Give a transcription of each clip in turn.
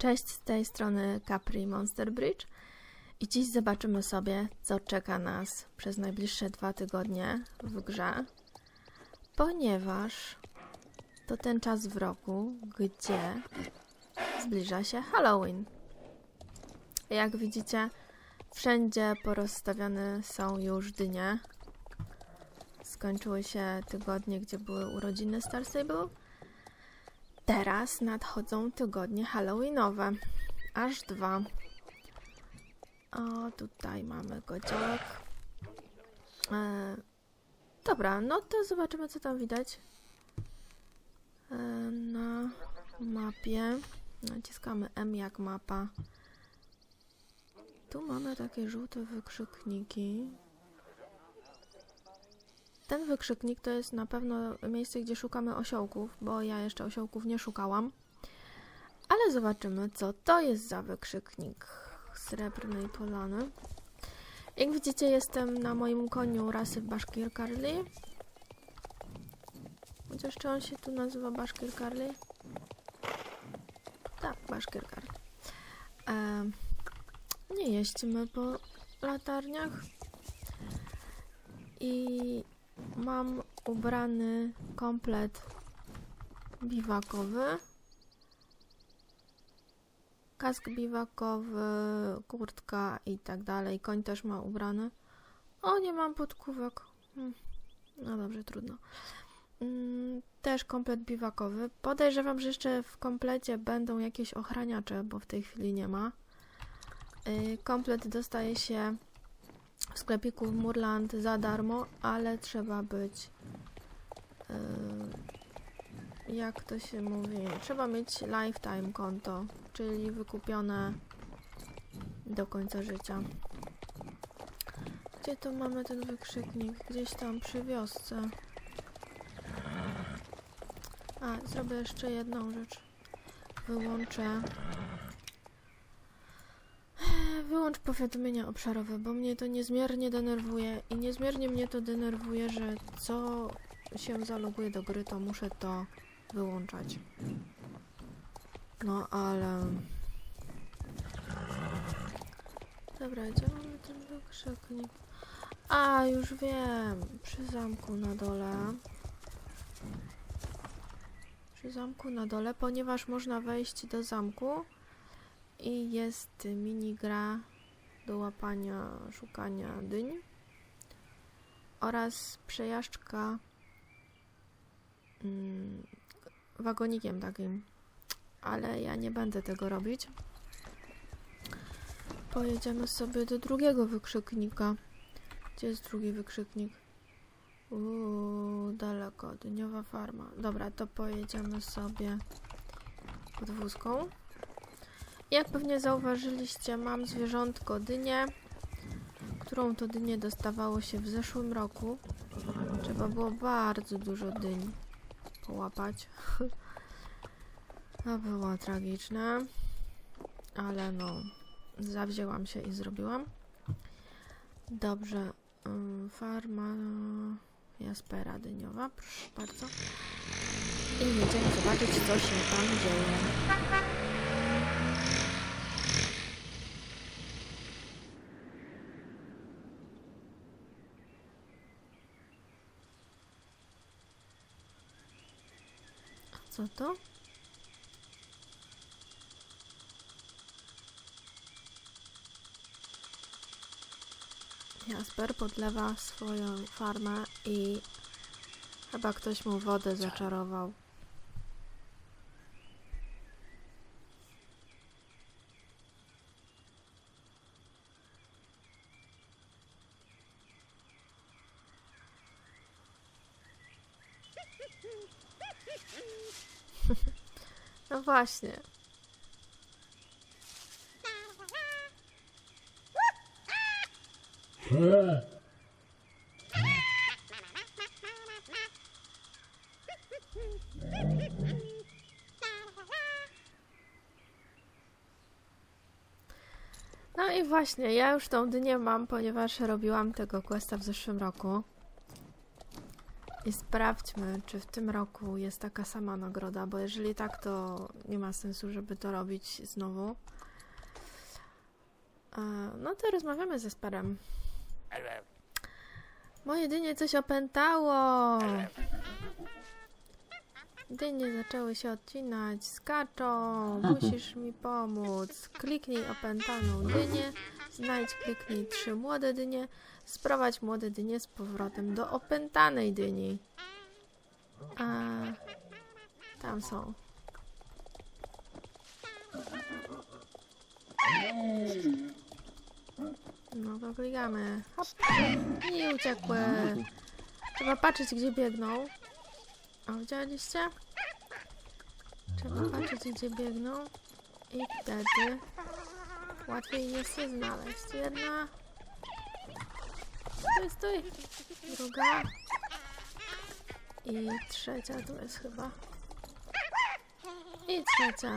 Cześć, z tej strony Capri Monster Bridge i dziś zobaczymy sobie, co czeka nas przez najbliższe dwa tygodnie w grze, ponieważ to ten czas w roku, gdzie zbliża się Halloween. Jak widzicie, wszędzie porozstawiane są już dynie. Skończyły się tygodnie, gdzie były urodziny Star Stable. Teraz nadchodzą tygodnie Halloweenowe. Aż dwa. O, tutaj mamy kociołek. E, dobra, no to zobaczymy, co tam widać. E, na mapie. Naciskamy M jak mapa. Tu mamy takie żółte wykrzykniki. Ten wykrzyknik to jest na pewno miejsce, gdzie szukamy osiołków, bo ja jeszcze osiołków nie szukałam. Ale zobaczymy, co to jest za wykrzyknik srebrnej polany. Jak widzicie, jestem na moim koniu rasy Bashkir Karli. Chociaż czy on się tu nazywa Bashkir Karli? Tak, Bashkir Karli. Nie jeździmy po latarniach. I mam ubrany komplet biwakowy. Kask biwakowy, kurtka i tak dalej. Koń też ma ubrany. O, nie mam podkówek. Hmm. No dobrze, trudno. Mm, Też komplet biwakowy. Podejrzewam, że jeszcze w komplecie będą jakieś ochraniacze, bo w tej chwili nie ma. Y, Komplet dostaje się w sklepiku w Murland za darmo, ale trzeba być. Yy, jak to się mówi? Trzeba mieć lifetime konto, czyli wykupione do końca życia. Gdzie to mamy ten wykrzyknik? Gdzieś tam przy wiosce. A, zrobię jeszcze jedną rzecz. Wyłączę. Wyłącz powiadomienia obszarowe, bo mnie to niezmiernie denerwuje i niezmiernie mnie to denerwuje, że co się zaloguje do gry, to muszę to wyłączać. No ale... Dobra, gdzie mamy ten wykrzyknik? A, już wiem. Przy zamku na dole. Przy zamku na dole, ponieważ można wejść do zamku i jest minigra do łapania, szukania dyń oraz przejażdżka mm, wagonikiem takim. Ale ja nie będę tego robić. Pojedziemy sobie do drugiego wykrzyknika. Gdzie jest drugi wykrzyknik? Uuu, daleko. Dyniowa farma. Dobra, to pojedziemy sobie podwózką. Jak pewnie zauważyliście, mam zwierzątko dynię, którą to dynię dostawało się w zeszłym roku. Trzeba było bardzo dużo dyń połapać. To było tragiczne, ale no, zawzięłam się i zrobiłam. Dobrze, ym, farma Jaspera dyniowa, proszę bardzo. I jedziemy zobaczyć, co się tam dzieje. Co to? Jasper podlewa swoją farmę i chyba ktoś mu wodę zaczarował. No właśnie. No i właśnie, ja już tą dynię mam, ponieważ robiłam tego questa w zeszłym roku. I sprawdźmy, czy w tym roku jest taka sama nagroda, bo jeżeli tak, to nie ma sensu, żeby to robić znowu. E, No to rozmawiamy ze Sperem. Moje dynie coś opętało! Dynie zaczęły się odcinać, skaczą, musisz mi pomóc. Kliknij opętaną dynię, znajdź, kliknij trzy młode dynie, sprowadź młode dynie z powrotem do opętanej dyni. A tam są. No to klikamy. Hop. I uciekły. Trzeba patrzeć, gdzie biegną. O, widzieliście? Trzeba patrzeć, gdzie biegną. I wtedy łatwiej jest je znaleźć. Jedna. Stój, stój. Druga. I trzecia tu jest chyba. I trzecia.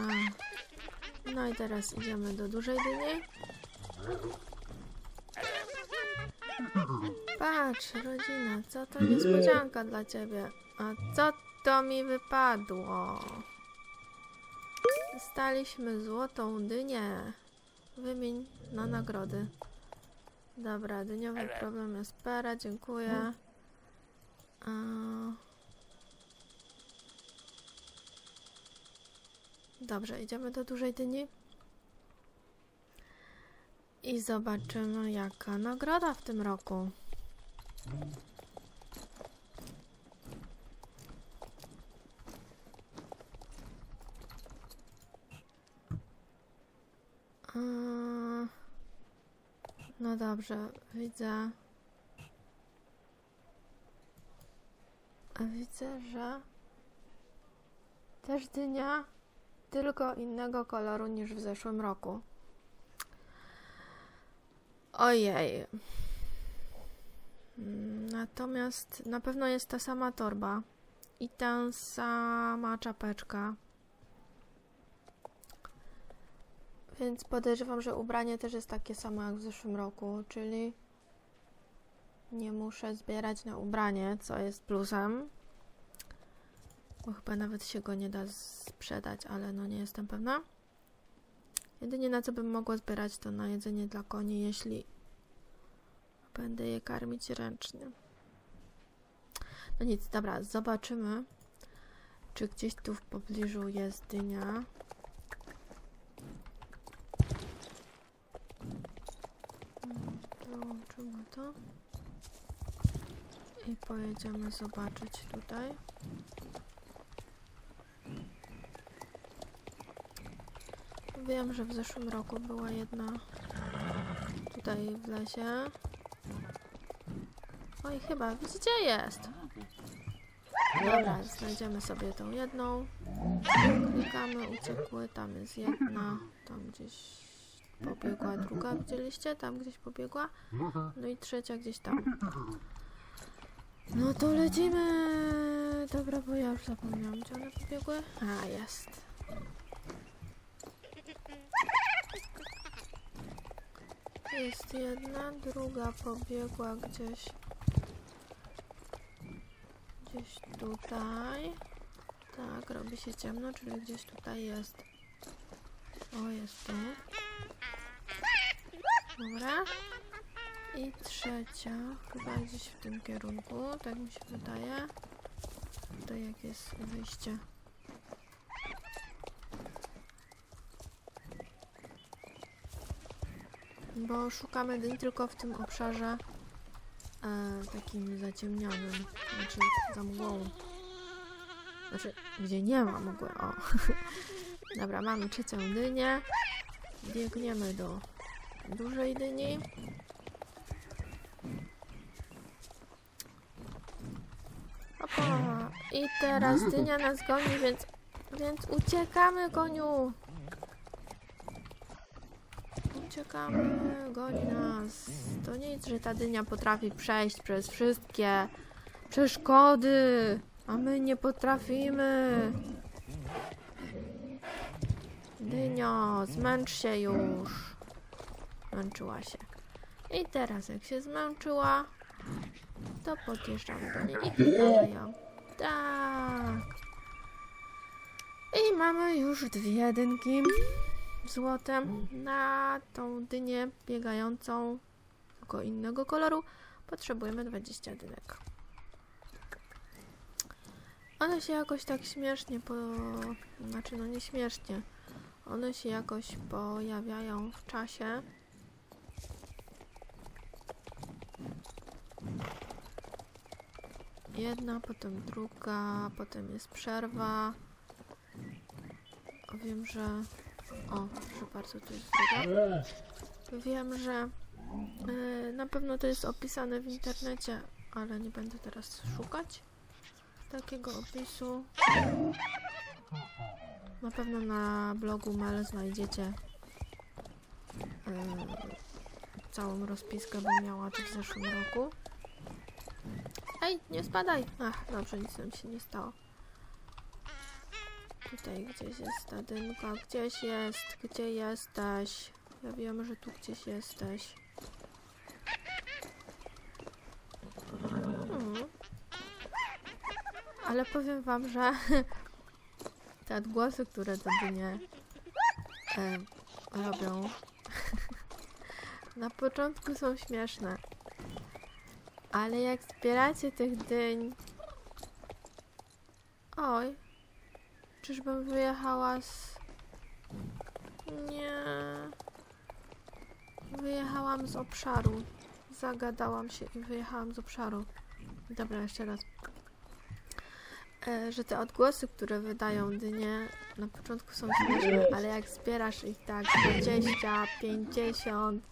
No i teraz idziemy do dużej dyni. Patrz, rodzina, co to niespodzianka dla ciebie. A co to mi wypadło? Dostaliśmy złotą dynię. Wymień na nagrody. Dobra, dyniowy problem jest pera, dziękuję. A... Dobrze, idziemy do dużej dyni. I zobaczymy, jaka nagroda w tym roku. No dobrze, widzę. Widzę, że też dynia, tylko innego koloru niż w zeszłym roku. Ojej. Natomiast na pewno jest ta sama torba i ta sama czapeczka. Więc podejrzewam, że ubranie też jest takie samo jak w zeszłym roku, czyli nie muszę zbierać na ubranie, co jest plusem. Bo chyba nawet się go nie da sprzedać, ale no nie jestem pewna. Jedynie na co bym mogła zbierać to na jedzenie dla koni, jeśli będę je karmić ręcznie. No nic, dobra, zobaczymy, czy gdzieś tu w pobliżu jest dynia. Mm, Wyłączymy to. I pojedziemy zobaczyć tutaj. Wiem, że w zeszłym roku była jedna tutaj w lesie. Oj, chyba, widzicie, jest. Dobra, znajdziemy sobie tą jedną. Klikamy, uciekły, tam jest jedna, tam gdzieś pobiegła druga, widzieliście? Tam gdzieś pobiegła. No i trzecia gdzieś tam. No to lecimy. Dobra, bo ja już zapomniałam, gdzie one pobiegły. A, jest. Jest jedna, druga pobiegła gdzieś. Gdzieś tutaj. Tak, robi się ciemno, czyli gdzieś tutaj jest. O, jest tu. Dobra. I trzecia, chyba gdzieś w tym kierunku, tak mi się wydaje. Tutaj jak jest wyjście. Bo szukamy dyń tylko w tym obszarze e, takim zaciemnionym, znaczy za mgłą. Znaczy, gdzie nie ma mgły, o. Dobra, mamy trzecią dynię. Biegniemy do dużej dyni. Opa. I teraz dynia nas goni, więc, więc uciekamy, koniu. Uciekamy, goni nas. To nic, że ta dynia potrafi przejść przez wszystkie przeszkody, a my nie potrafimy. Dynio, zmęcz się już. Zmęczyła się. I teraz, jak się zmęczyła, to podjeżdżamy do niej i pytamy ją. Tak. I mamy już dwie jedynki złotem na tą dynię biegającą, tylko innego koloru. Potrzebujemy 20 dynek. One się jakoś tak śmiesznie po... Znaczy, no nie śmiesznie. One się jakoś pojawiają w czasie. Jedna, potem druga, potem jest przerwa. Wiem, że... O, proszę bardzo, tu jest druga. Wiem, że y, na pewno to jest opisane w internecie, ale nie będę teraz szukać takiego opisu. Na pewno na blogu Mel znajdziecie y, całą rozpiskę, bo miała to w zeszłym roku. Ej, nie spadaj! Ach, dobrze, nic nam się nie stało. Tutaj gdzieś jest ta. Gdzieś jest. Gdzie jesteś? Ja wiem, że tu gdzieś jesteś. Hmm. Ale powiem wam, że te odgłosy, które dynie e, robią, na początku są śmieszne. Ale jak zbieracie tych dyń... Oj. Czyżbym wyjechała z... Nie. Wyjechałam z obszaru. Zagadałam się i wyjechałam z obszaru. Dobra, jeszcze raz. E, że te odgłosy, które wydają dynie, na początku są śmieszne, ale jak zbierasz ich tak 20, 50,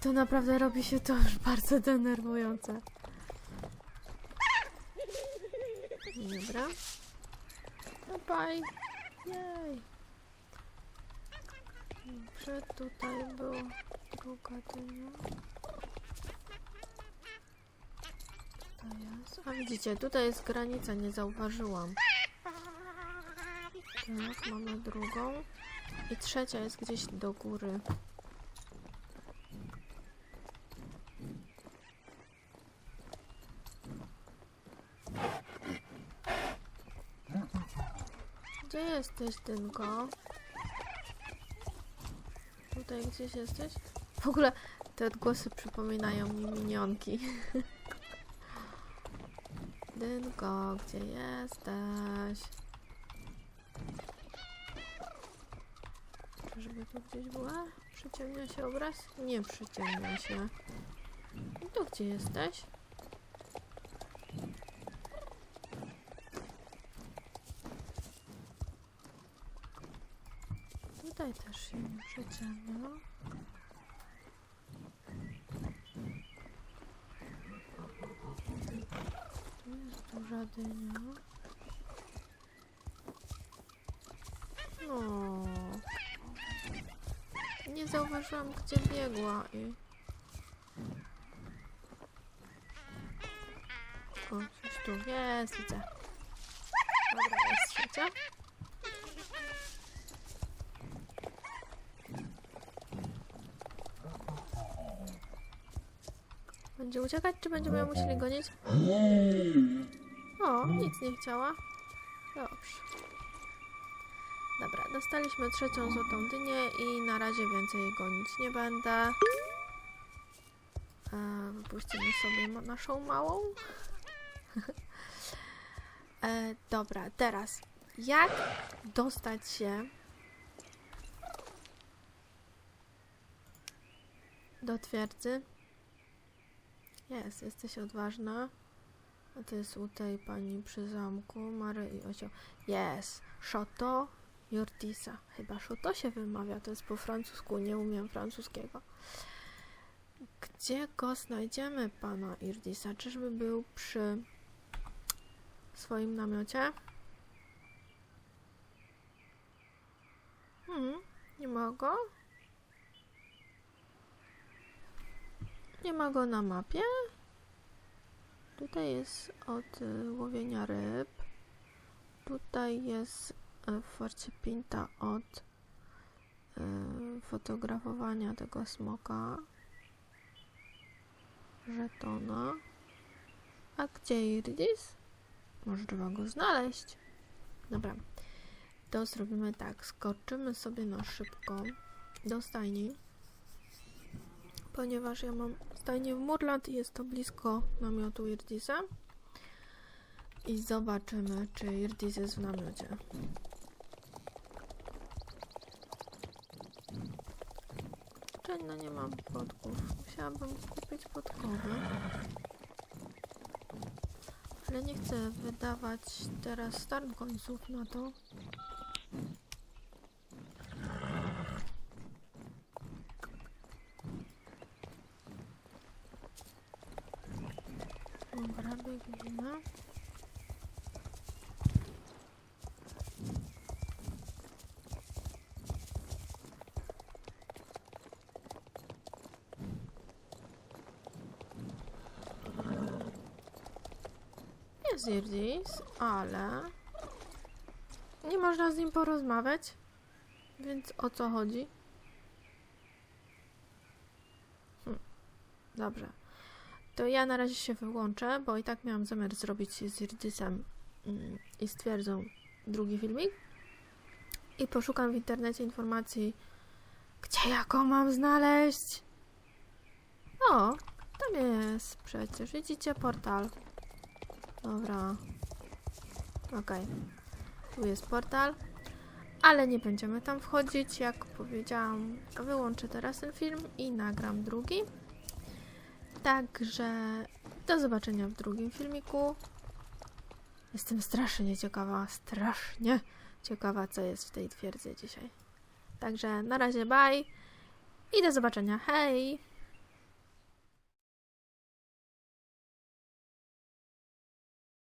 to naprawdę robi się to już bardzo denerwujące. Dobra. No bye. Jej. Dobrze, tutaj była druga dynia. To jest. A widzicie, tutaj jest granica, nie zauważyłam. Tak, mamy drugą. I trzecia jest gdzieś do góry. Gdzie jesteś, Dynko? Tutaj gdzieś jesteś? W ogóle te odgłosy przypominają mi minionki. Dynko, gdzie jesteś? Żeby tu gdzieś była? Przyciemnia się obraz? Nie przyciemnia się. I tu gdzie jesteś? Tutaj też się nie przyciemnia. Tu jest duża dynia. O. Nie zauważyłam, gdzie biegła i... O, coś tu jest, widzę. Dobra, jest trzecia. Będzie uciekać, czy będziemy musieli gonić? O, nic nie chciała. Dobrze. Dobra, dostaliśmy trzecią złotą dynię i na razie więcej jej gonić nie będę. E, wypuścimy sobie ma- naszą małą. e, dobra, teraz. Jak dostać się do twierdzy? Jest, jesteś odważna. A to jest u tej pani przy zamku, Mary i Osio. Jest, Szoto Jurtisa. Chyba Szoto się wymawia, to jest po francusku, nie umiem francuskiego. Gdzie go znajdziemy, pana Irdisa? Czyżby był przy swoim namiocie? Hmm, nie ma go? Nie ma go na mapie. Tutaj jest od y, łowienia ryb. Tutaj jest y, Forcie Pinta od y, fotografowania tego smoka. Żetona. A gdzie Irdis? Może trzeba go znaleźć. Dobra. To zrobimy tak. Skoczymy sobie na szybko do stajni. Ponieważ ja mam stajnię w Murland i jest to blisko namiotu Irdisa. I zobaczymy, czy Irdis jest w namiocie. Czekaj, no nie mam podków. Musiałabym kupić podkowy. Ale nie chcę wydawać teraz start końców na to. Dobra, biegniemy. Jest Irdis, ale nie można z nim porozmawiać, więc o co chodzi? Hm. Dobrze. To ja na razie się wyłączę, bo i tak miałam zamiar zrobić z Irdisem mm, i stwierdzą drugi filmik. I poszukam w internecie informacji, gdzie ja go mam znaleźć. O, tam jest przecież. Widzicie portal. Dobra. Okej. Tu jest portal. Ale nie będziemy tam wchodzić. Jak powiedziałam, wyłączę teraz ten film i nagram drugi. Także do zobaczenia w drugim filmiku. Jestem strasznie ciekawa, strasznie ciekawa, co jest w tej twierdzy dzisiaj. Także na razie, bye i do zobaczenia. Hej!